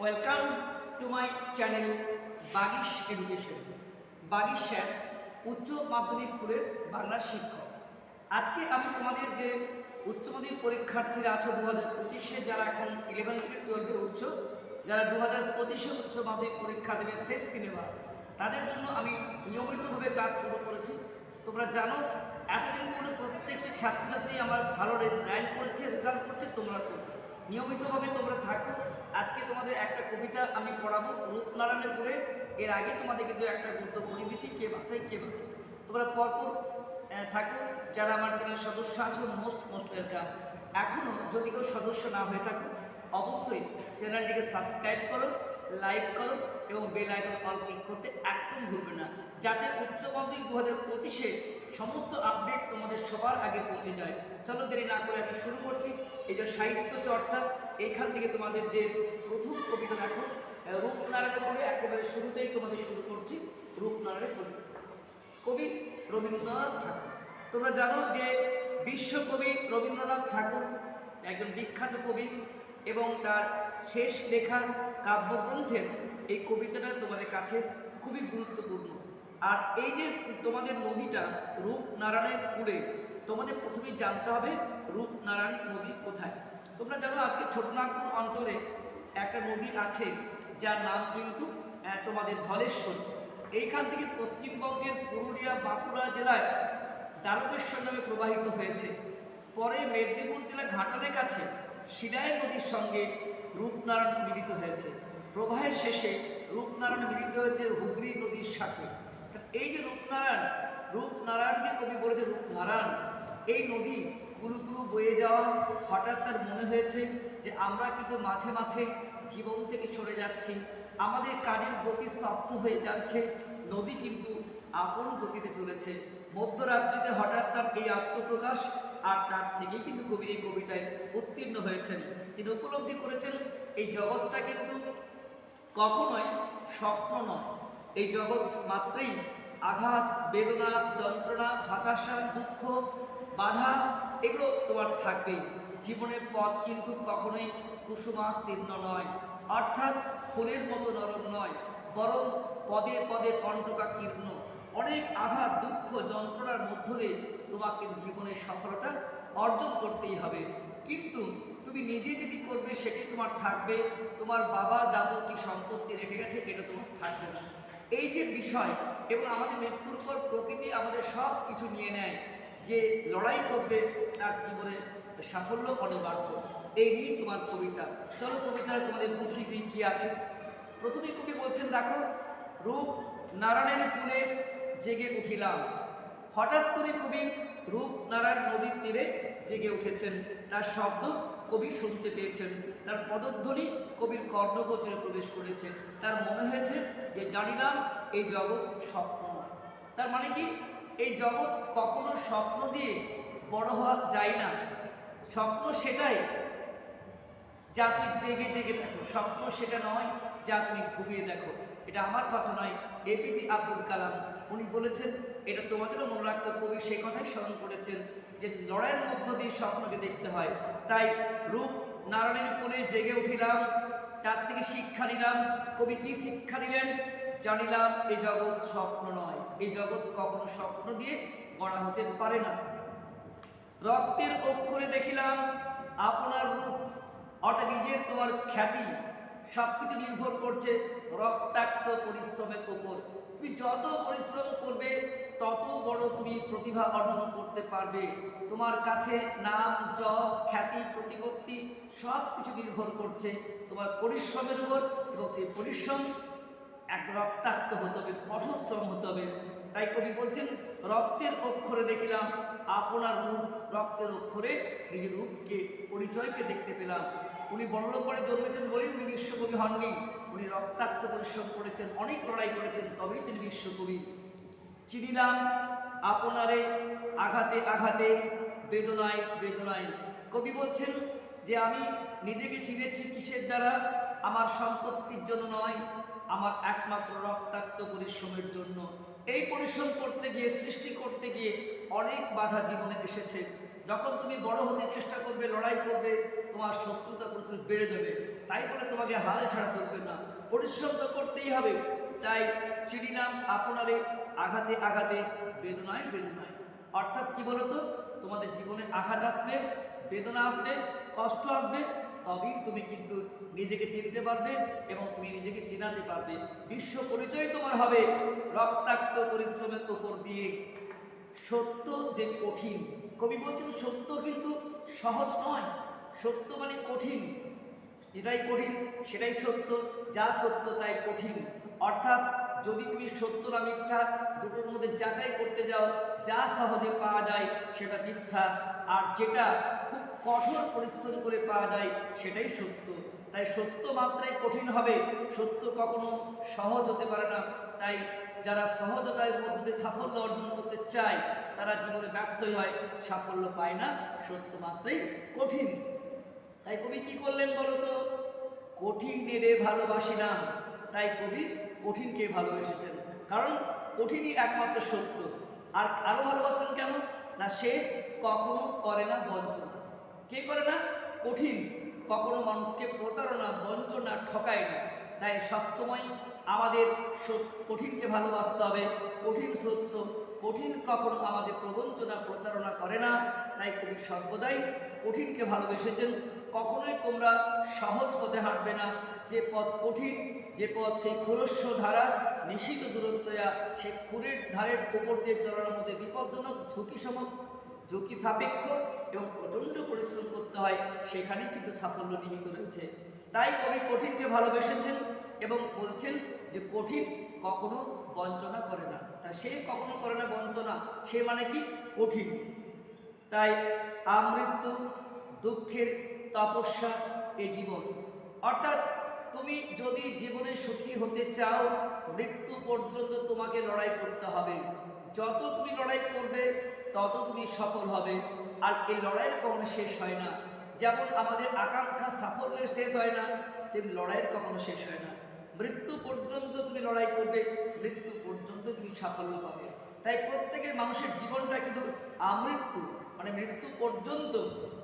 Welcome to my channel Bagish education Bagish sir উচ্চ মাধ্যমিক স্কুলের বাংলার শিক্ষক। আজকে আমি তোমাদের যে উচ্চ মাধ্যমিক পরীক্ষার্থীরা আছো দু হাজার পঁচিশে, যারা এখন ইলেভেন থেকে টুয়েলভে উঠছো, যারা দু হাজার পঁচিশে উচ্চ মাধ্যমিক পরীক্ষা দেবে শেষ সিলেবাস তাদের জন্য আমি নিয়মিতভাবে কাজ শুরু করেছি। তোমরা জানো, এতদিন পরে প্রত্যেকটি ছাত্রছাত্রী আমার ভালো র্যাঙ্ক করেছে রেজাল্ট করছে, তোমরা করবে। নিয়মিতভাবে তোমরা থাকো। আজকে তোমাদের একটা কবিতা আমি পড়াবো রূপনারায়ণের করে। এর আগে তোমাদের কিন্তু একটা গদ্য পড়িয়ে দিচ্ছি কে বাঁচাই কে বাঁচাই তোমরা পরপর থাকো। যারা আমার চ্যানেল সদস্য আছো, মোস্ট মোস্ট ওয়েলকাম। এখনও যদি কেউ সদস্য না হয়ে থাকো, অবশ্যই চ্যানেলটিকে সাবস্ক্রাইব করো, লাইক করো এবং বেল আইকন অল ক্লিক করতে একদম ভুলবে না। যাতে উচ্চ মাধ্যমিক দু হাজার পঁচিশে সমস্ত আপডেট তোমাদের সবার আগে পৌঁছে যায়। চলো দেরি না করে আজকে শুরু করছি। এই যে সাহিত্য চর্চা এখান থেকে তোমাদের যে প্রথম কবিতা দেখো আহ, রূপনারায়ণ করে একেবারে শুরুতেই তোমাদের শুরু করছি রূপনারায়ণ করে কবি রবীন্দ্রনাথ ঠাকুর। তোমরা জানো যে বিশ্বকবি রবীন্দ্রনাথ ঠাকুর একজন বিখ্যাত কবি এবং তার শেষ লেখা কাব্যগ্রন্থের এই কবিতাটা তোমাদের কাছে খুবই গুরুত্বপূর্ণ। আর এই যে তোমাদের নদীটা রূপনারায়ণের কূলে তোমাদের প্রথমেই জানতে হবে রূপনারায়ণ নদী কোথায়। তোমরা জানো আজকে ছোটনাগপুর অঞ্চলে একটা নদী আছে, যার নাম কিন্তু তোমাদের ধলেশ্বর। এইখান থেকে পশ্চিমবঙ্গের পুরুলিয়া বাঁকুড়া জেলায় দ্বারকেশ্বর নামে প্রবাহিত হয়েছে। পরে মেদিনীপুর জেলা ঘাটালের কাছে সিনাই নদীর সঙ্গে রূপনারায়ণ মিলিত হয়েছে। প্রবাহের শেষে রূপনারায়ণ মিলিত হয়েছে হুগলি নদীর সাথে। এই যে রূপনারায়ণ, রূপনারায়ণকে কবি বলেছে রূপনারায়ণ। এই নদী কুলু কুলু বয়ে যাওয়া হঠাৎ তার মনে হয়েছে যে আমরা কিন্তু মাঝে মাঝে জীবন থেকে সরে যাচ্ছি। আমাদের কাজের গতি স্তব্ধ হয়ে যাচ্ছে। নদী কিন্তু আপন গতিতে চলেছে। মধ্যরাত্রিতে হঠাৎ তার এই আত্মপ্রকাশ আর তার থেকেই কিন্তু কবি এই কবিতায় উত্তীর্ণ হয়েছেন। তিনি উপলব্ধি করেছেন, এই জগৎটা কিন্তু কখনোই স্বপ্ন নয়। এই জগৎ মাত্রেই আঘাত, বেদনা, যন্ত্রণা, হতাশা, দুঃখ বাধা এগুলো তোমার থাকবেই। জীবনের পথ কিন্তু কখনোই কুসুমাস্তীর্ণ নয়। অর্থাৎ ফুলের মতো নরম নয়, বরং পদে পদে কণ্টকাকীর্ণ অনেক আঘাত, দুঃখ, যন্ত্রণার মধ্য দিয়ে তোমাকে জীবনের সফলতা অর্জন করতেই হবে। কিন্তু তুমি নিজে যেটি করবে সেটি তোমার থাকবে। তোমার বাবা, দাদু কি সম্পত্তি রেখে গেছে এটা তোমার থাকবে না। এই যে বিষয় এবং আমাদের মৃত্যুর পর প্রকৃতি আমাদের সব কিছু নিয়ে নেয়। যে লড়াই করবে তার জীবনে সাফল্য অনিবার্য। এই নিয়েই তোমার কবিতা। চলো কবিতা তোমাদের দিই কি আছে। প্রথমে কবি বলছেন, দেখো, রূপ নারায়ণের কুলে জেগে উঠিলাম। হঠাৎ করে কবি রূপনারায়ণ নদীর তীরে জেগে উঠেছেন। তার শব্দ কবি শুনতে পেয়েছেন। তার পদধ্বনি কবির কর্ণগোচরে প্রবেশ করেছে। তার মনে হয়েছে যে জানিলাম এই জগৎ স্বপ্ন তার মানে কি? এই জগৎ কখনো স্বপ্ন দিয়ে বড় হওয়া যায় না। স্বপ্ন সেটাই। যা তুমি জেগে জেগে দেখো। স্বপ্ন সেটা নয়, যা তুমি ঘুমিয়ে দেখো। এটা আমার কথা নয় এপিজে আব্দুল কালাম উনি বলেছেন, এটা তোমাদেরও মনে রাখতে কবি সেই কথাই স্মরণ করেছেন যে লড়াইয়ের মধ্য দিয়ে স্বপ্নকে দেখতে হয়। তাই রূপ নারায়ণের কোণে জেগে উঠিলাম, তার থেকে শিক্ষা নিলাম। কবি কি শিক্ষা নিলেন? জানিলাম, এ জগৎ স্বপ্ন নয়। এই জগৎ কখনো স্বপ্ন দিয়ে গড়া হতে পারে না। রক্তের অক্ষরে দেখিলাম আপনার রূপ, অর্থাৎ নিজের তোমার খ্যাতি সব কিছু নির্ভর করছে রক্তাক্ত পরিশ্রমের উপর তুমি যত পরিশ্রম করবে, তত বড় তুমি প্রতিভা অর্জন করতে পারবে। তোমার কাছে নাম, যশ, খ্যাতি, প্রতিপত্তি সব কিছু নির্ভর করছে তোমার পরিশ্রমের উপর এবং সেই পরিশ্রম এক রক্তাক্ত হতে হবে, কঠোর শ্রম হতে হবে। তাই কবি বলছেন, রক্তের অক্ষরে দেখিলাম, আপনার রূপ, রক্তের অক্ষরে নিজের রূপকে, পরিচয়কে দেখতে পেলাম। উনি বড়লোক বাড়ি জন্মেছেন বলেই উনি বিশ্বকবি হননি। উনি রক্তাক্ত পরিশ্রম করেছেন, অনেক লড়াই করেছেন, তবেই তিনি বিশ্বকবি। চিনিলাম, আপনারে আঘাতে আঘাতে, বেদনায় বেদনায়। কবি বলছেন যে, আমি নিজেকে চিনেছি কিসের দ্বারা? আমার সম্পত্তির জন্য নয় আমার একমাত্র রক্তাক্ত পরিশ্রমের জন্য। এই পরিশ্রম করতে গিয়ে, সৃষ্টি করতে গিয়ে অনেক বাধা জীবনে এসেছে। যখন তুমি বড় হতে চেষ্টা করবে, লড়াই করবে, তোমার শত্রুতা প্রচুর বেড়ে যাবে। তাই বলে তোমাকে হাল ছাড়া চলবে না। পরিশ্রম তো করতেই হবে। তাই চিনি নাম আপনারে আঘাতে আঘাতে, বেদনায় বেদনায়। অর্থাৎ কি বলতো? তোমাদের জীবনে আঘাত আসবে, বেদনা আসবে, কষ্ট আসবে তবেই তুমি কিন্তু নিজেকে চিনতে পারবে এবং তুমি নিজেকে চিনাতে পারবে। বিশ্ব পরিচয় তোমার হবে। রক্তাক্ত পরিশ্রমের উপর দিয়ে। সত্য যে কঠিন। কবি বলছেন, সত্য কিন্তু সহজ নয়। সত্য মানে কঠিন। যেটাই কঠিন, সেটাই সত্য। যা সত্য তাই কঠিন। অর্থাৎ যদি তুমি সত্য না মিথ্যা, দুটোর মধ্যে যাচাই করতে যাও, যা সহজে পাওয়া যায় সেটা মিথ্যা। আর যেটা খুব কঠোর পরিশ্রম করে পাওয়া যায়, সেটাই সত্য। তাই সত্য মাত্রায় কঠিন হবে। সত্য কখনো সহজ হতে পারে না। তাই যারা সহজতার মধ্যে সাফল্য অর্জন করতে চায়, তারা জীবনে ব্যর্থই হয়। সাফল্য পায় না, সত্য মাত্রাই কঠিন। তাই কবি কি করলেন বলতো? কঠিনেরে ভালোবাসি না তাই কবি কঠিনকে ভালোবেসেছেন। কারণ কঠিনই একমাত্র সত্য। আর আরও ভালোবাসলেন কেন? না, সে কখনো করে না বঞ্চনা কে করে না? কঠিন। কখনো মানুষকে প্রতারণা, বঞ্চনা ঠকায় না। তাই সবসময় আমাদের কঠিনকে ভালোবাসতে হবে। কঠিন সত্য, কঠিন কখনো আমাদের প্রবঞ্চনা, প্রতারণা করে না। তাই কবি সর্বদাই কঠিনকে ভালোবেসেছেন। কখনোই তোমরা সহজ পথে হাঁটবে না। যে পথ কঠিন, যে পথ সেই খুরস্ব ধারা নিশ্চিত দূরত্বয়া, সেই খুরের ধারের উপর দিয়ে চলানোর মধ্যে বিপজ্জনক ঝুঁকি সমক ঝুঁকি সাপেক্ষ এবং প্রচণ্ড পরিশ্রম করতে হয়, সেখানেই কিন্তু সাফল্য নিহিত রয়েছে। তাই কবি কঠিনকে ভালোবেসেছেন এবং বলছেন যে কঠিন কখনো বঞ্চনা করে না। তা সে কখনো করে না বঞ্চনা, সে মানে কি? কঠিন। তাই আমৃত্যু, দুঃখের তপস্যা, এ জীবন। অর্থাৎ তুমি যদি জীবনে সুখী হতে চাও, মৃত্যু পর্যন্ত তোমাকে লড়াই করতে হবে। যত তুমি লড়াই করবে তত তুমি সফল হবে। আর এই লড়াইয়ের কখনো শেষ হয় না। যেমন আমাদের আকাঙ্ক্ষা সাফল্যের শেষ হয় না, তেমনি লড়াইয়ের কখনো শেষ হয় না। মৃত্যু পর্যন্ত তুমি লড়াই করবে, মৃত্যু পর্যন্ত তুমি সাফল্য পাবে। তাই প্রত্যেকের মানুষের জীবনটা কিন্তু আমৃত্যু মানে মৃত্যু পর্যন্ত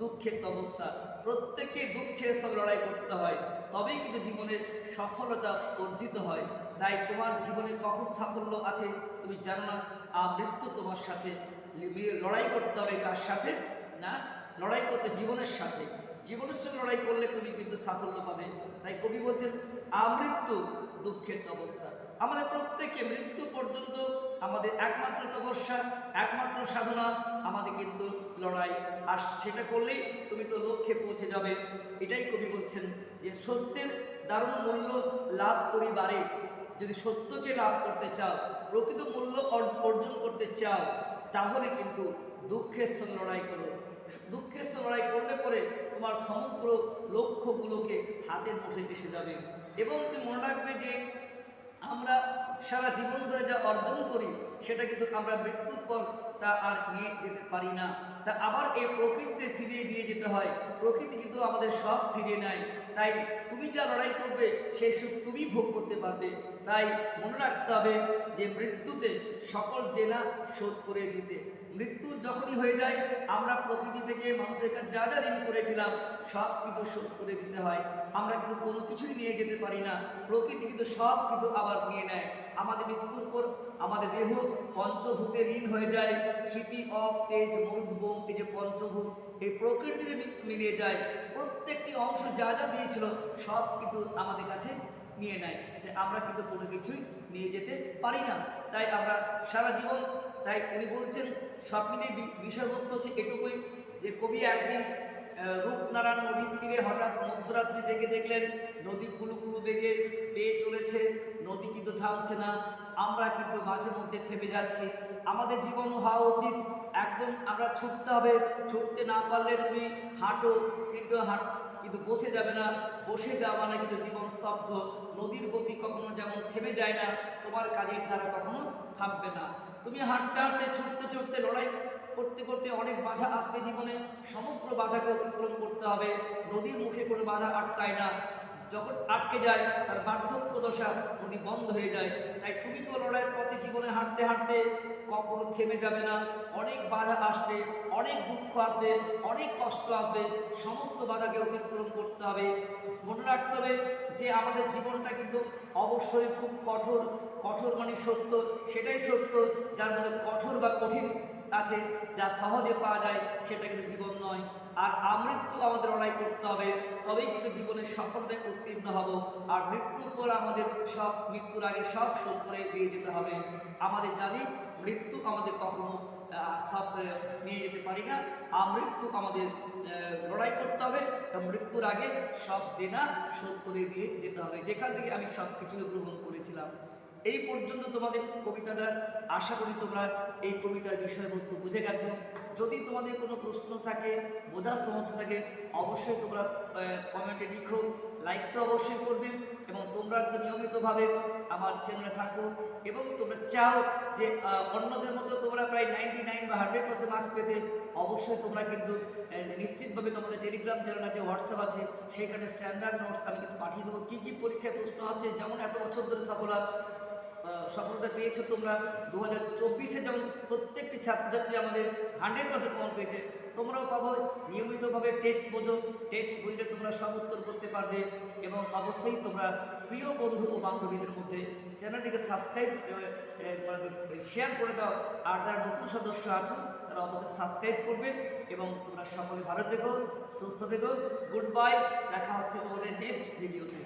দুঃখের অবস্থা প্রত্যেককে দুঃখের সঙ্গে লড়াই করতে হয়, তবেই কিন্তু জীবনের সফলতা অর্জিত হয়। তাই তোমার জীবনে কখন সাফল্য আছে তুমি জানো না? আমৃত্যু তোমার সাথে। লড়াই করতে হবে কার সাথে? না? লড়াই করতে জীবনের সাথে। জীবনের সাথে লড়াই করলে তুমি কিন্তু সাফল্য পাবে। তাই কবি বলছেন, আমৃত্যু দুঃখের তপস্যা। আমাদের প্রত্যেকে মৃত্যু পর্যন্ত আমাদের একমাত্র তপস্যা, একমাত্র সাধনা, আমাদের কিন্তু লড়াই। আর সেটা করলেই তুমি তো লক্ষ্যে পৌঁছে যাবে। এটাই কবি বলছেন যে, সত্যের দারুণ মূল্য লাভ করিবারে। যদি সত্যকে লাভ করতে চাও, প্রকৃত মূল্য অর- অর্জন করতে চাও তাহলে কিন্তু দুঃখের সঙ্গে লড়াই করো। দুঃখের সঙ্গে লড়াই করলে পরে তোমার সমগ্র লক্ষ্যগুলোকে হাতের মুঠে এসে যাবে। এবং তুমি মনে রাখবে যে আমরা সারা জীবন ধরে যা অর্জন করি, সেটা কিন্তু আমরা মৃত্যুর পর তা আর নিয়ে যেতে পারি না। তা আবার এই প্রকৃতিতে ফিরিয়ে দিয়ে যেতে হয়। প্রকৃতি কিন্তু আমাদের সব ফিরিয়ে নেয়। তাই তুমি যা লড়াই করবে, সেই সুখ তুমি ভোগ করতে পারবে। তাই মনে রাখতে হবে যে মৃত্যুতে সকল দেনা শোধ করে দিতে। মৃত্যু যখনই হয়ে যায়, আমরা প্রকৃতি থেকে মানুষের কাছে যা যা ঋণ করেছিলাম, সব কিন্তু শোধ করে দিতে হয়। আমরা কিন্তু কোনো কিছুই নিয়ে যেতে পারি না। প্রকৃতি কিন্তু সব কিন্তু আবার নিয়ে নেয়। আমাদের মৃত্যুর পর আমাদের দেহ পঞ্চভূতে ঋণ হয়ে যায়। ক্ষিতি, অপ, তেজ মরুদ্বোম এই যে পঞ্চভূত এই প্রকৃতিতে মিলিয়ে যায়, প্রত্যেকটি অংশ যা যা দিয়েছিল, সব কিন্তু আমাদের কাছে নিয়ে নেয়। তাই আমরা কিন্তু কোনো কিছুই নিয়ে যেতে পারি না। তাই আমরা সারা জীবন, তাই উনি বলছেন, সব মিলিয়ে বিষয়বস্তু হচ্ছে এটুকুই, যে কবি একদিন রূপনারায়ণ নদীর তীরে হঠাৎ মধ্যরাত্রি জেগে দেখলেন, নদী কুলু কুলু বেগে পেয়ে চলেছে, নদী কিন্তু থামছে না, আমরা কিন্তু মাঝে মধ্যে থেমে যাচ্ছি। আমাদের জীবন হওয়া উচিত একদম আমরা ছুটতে হবে। ছুটতে না পারলে তুমি হাঁটো, কিন্তু হাঁট, কিন্তু বসে যাবে না। বসে যাওয়া মানে কিন্তু জীবন স্তব্ধ। নদীর গতি কখনো যেমন থেমে যায় না, তোমার কাজের ধারা কখনো থামবে না। তুমি হাঁটতে হাঁটতে, ছুটতে ছুটতে, লড়াই করতে করতে অনেক বাধা আসবে জীবনে। সমগ্র বাধাকে অতিক্রম করতে হবে। নদীর মুখে কোনো বাধা আটকায় না। যখন আটকে যায়, তার বার্ধক্য দশা যদি বন্ধ হয়ে যায়। তাই তুমি তো লড়াইয়ের পথে জীবনে হাঁটতে হাঁটতে কখনো থেমে যাবে না। অনেক বাধা আসবে, অনেক দুঃখ আসবে, অনেক কষ্ট আসবে। সমস্ত বাধাকে অতিক্রম করতে হবে। মনে রাখতে হবে যে আমাদের জীবনটা কিন্তু অবশ্যই খুব কঠোর কঠোর মানে সত্য, সেটাই সত্য। যার মধ্যে কঠোর বা কঠিন আছে, যা সহজে পাওয়া যায়, সেটা কিন্তু জীবন নয়। আর আমৃত্যু আমাদের লড়াই করতে হবে। তবেই কিন্তু জীবনের সফলতায় উত্তীর্ণ হব। আর মৃত্যুর পর আমাদের সব মৃত্যুর আগে সব শোধ করে দিয়ে যেতে হবে। আমাদের জানি মৃত্যু আমাদের কখনো সব নিয়ে যেতে পারি না। আমৃত্যু আমাদের লড়াই করতে হবে। মৃত্যুর আগে সব দেনা শোধ করে দিয়ে যেতে হবে। যেখান থেকে আমি সব কিছু গ্রহণ করেছিলাম। এই পর্যন্ত তোমাদের কবিতাটা, আশা করি তোমরা এই কবিতার বিষয়বস্তু বুঝে গেছো। যদি তোমাদের কোনো প্রশ্ন থাকে, বোঝার সমস্যা থাকে, অবশ্যই তোমরা কমেন্টে লিখো। লাইক তো অবশ্যই করবে এবং তোমরা যদি নিয়মিতভাবে আমার চ্যানেলে থাকো এবং তোমরা চাও যে অন্যদের মতো তোমরা প্রায় নাইনটি নাইন বা হান্ড্রেড পার্সেন্ট মার্কস পেতে, অবশ্যই তোমরা কিন্তু নিশ্চিতভাবে তোমাদের টেলিগ্রাম চ্যানেল আছে হোয়াটসঅ্যাপ আছে, সেখানে স্ট্যান্ডার্ড নোটস আমি কিন্তু পাঠিয়ে দেবো। কী কী পরীক্ষায় প্রশ্ন আছে যেমন এত বছর ধরে সফলা সফলতা পেয়েছ তোমরা। দু হাজার চব্বিশে যেমন প্রত্যেকটি ছাত্রছাত্রী আমাদের হান্ড্রেড পার্সেন্ট কমন পেয়েছে, তোমরাও পাবো। নিয়মিতভাবে টেস্ট বোঝো। টেস্ট বুঝলে তোমরা সব উত্তর করতে পারবে এবং অবশ্যই তোমরা প্রিয় বন্ধু ও বান্ধবীদের মধ্যে চ্যানেলটিকে সাবস্ক্রাইব শেয়ার করে দাও। আর যারা নতুন সদস্য আছো, তারা অবশ্যই সাবস্ক্রাইব করবে এবং তোমরা সকলে ভালো থেকো, সুস্থ থেকো। Goodbye. দেখা হচ্ছে তোমাদের নেক্সট ভিডিওতে